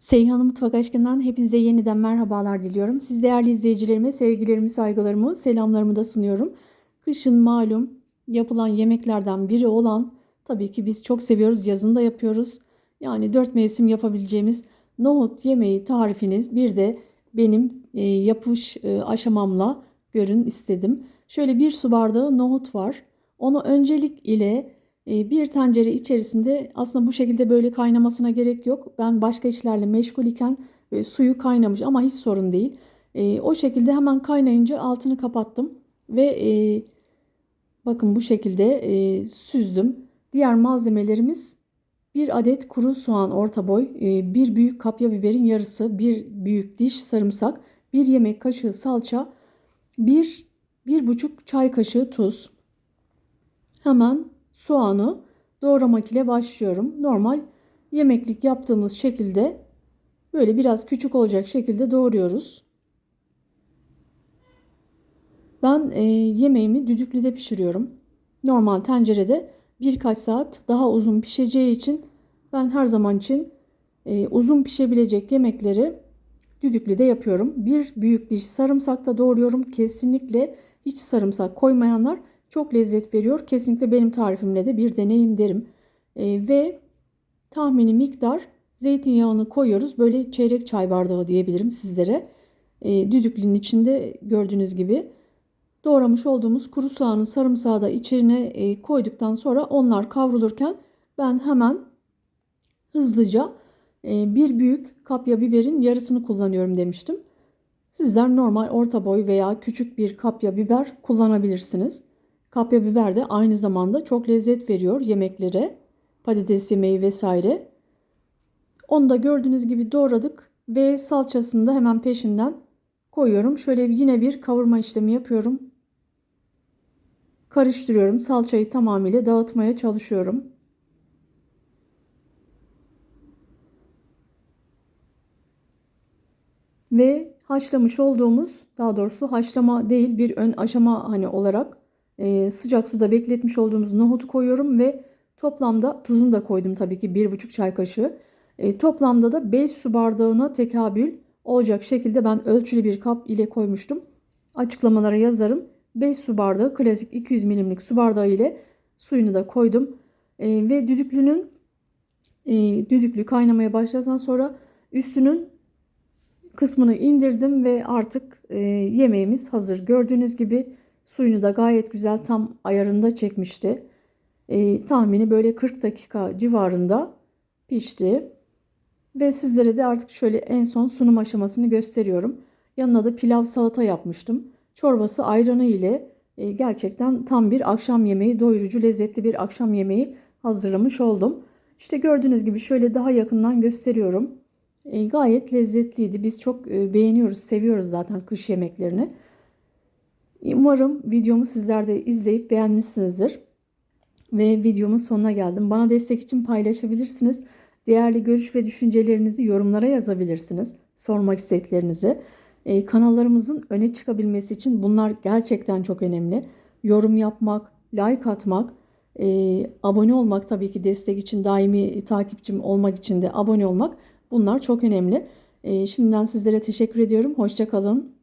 Seyhan Mutfak Aşkı'ndan hepinize yeniden merhabalar diliyorum. Siz değerli izleyicilerime sevgilerimi, saygılarımı, selamlarımı da sunuyorum. Kışın malum yapılan yemeklerden biri olan tabii ki biz çok seviyoruz, yazın da yapıyoruz. Yani dört mevsim yapabileceğimiz nohut yemeği tarifiniz bir de benim e, yapış e, aşamamla görün istedim. Şöyle bir su bardağı nohut var. Onu öncelik ile bir tencere içerisinde aslında bu şekilde böyle kaynamasına gerek yok. Ben başka işlerle meşgul iken böyle suyu kaynamış ama hiç sorun değil. E, o şekilde hemen kaynayınca altını kapattım ve e, bakın bu şekilde e, süzdüm. Diğer malzemelerimiz bir adet kuru soğan orta boy, e, bir büyük kapya biberin yarısı, bir büyük diş sarımsak, bir yemek kaşığı salça, bir, bir buçuk çay kaşığı tuz. Hemen soğanı doğramak ile başlıyorum. Normal yemeklik yaptığımız şekilde böyle biraz küçük olacak şekilde doğruyoruz. Ben e, yemeğimi düdüklüde pişiriyorum. Normal tencerede birkaç saat daha uzun pişeceği için ben her zaman için e, uzun pişebilecek yemekleri düdüklüde yapıyorum. Bir büyük diş sarımsak da doğruyorum. Kesinlikle hiç sarımsak koymayanlar çok lezzet veriyor. Kesinlikle benim tarifimle de bir deneyin derim. E, ve tahmini miktar zeytinyağını koyuyoruz. Böyle çeyrek çay bardağı diyebilirim sizlere. E, düdüklünün içinde gördüğünüz gibi doğramış olduğumuz kuru soğanın sarımsağı da içine e, koyduktan sonra onlar kavrulurken ben hemen hızlıca e, bir büyük kapya biberin yarısını kullanıyorum demiştim. Sizler normal orta boy veya küçük bir kapya biber kullanabilirsiniz. Kapya biber de aynı zamanda çok lezzet veriyor yemeklere. Patates yemeği vesaire. Onu da gördüğünüz gibi doğradık ve salçasını da hemen peşinden koyuyorum. Şöyle yine bir kavurma işlemi yapıyorum. Karıştırıyorum. Salçayı tamamıyla dağıtmaya çalışıyorum. Ve haşlamış olduğumuz, daha doğrusu haşlama değil bir ön aşama hani olarak e, sıcak suda bekletmiş olduğumuz nohutu koyuyorum ve toplamda tuzunu da koydum tabii ki 1,5 çay kaşığı. E, toplamda da 5 su bardağına tekabül olacak şekilde ben ölçülü bir kap ile koymuştum. Açıklamalara yazarım. 5 su bardağı klasik 200 milimlik su bardağı ile suyunu da koydum. E, ve düdüklünün e, düdüklü kaynamaya başladıktan sonra üstünün kısmını indirdim ve artık e, yemeğimiz hazır. Gördüğünüz gibi Suyunu da gayet güzel tam ayarında çekmişti. E, tahmini böyle 40 dakika civarında pişti. Ve sizlere de artık şöyle en son sunum aşamasını gösteriyorum. Yanına da pilav salata yapmıştım. Çorbası ayranı ile e, gerçekten tam bir akşam yemeği, doyurucu, lezzetli bir akşam yemeği hazırlamış oldum. İşte gördüğünüz gibi şöyle daha yakından gösteriyorum. E, gayet lezzetliydi. Biz çok e, beğeniyoruz, seviyoruz zaten kış yemeklerini. Umarım videomu sizler de izleyip beğenmişsinizdir. Ve videomun sonuna geldim. Bana destek için paylaşabilirsiniz. Değerli görüş ve düşüncelerinizi yorumlara yazabilirsiniz. Sormak istediklerinizi. Ee, kanallarımızın öne çıkabilmesi için bunlar gerçekten çok önemli. Yorum yapmak, like atmak, e, abone olmak tabii ki destek için daimi takipçim olmak için de abone olmak bunlar çok önemli. E, şimdiden sizlere teşekkür ediyorum. Hoşçakalın.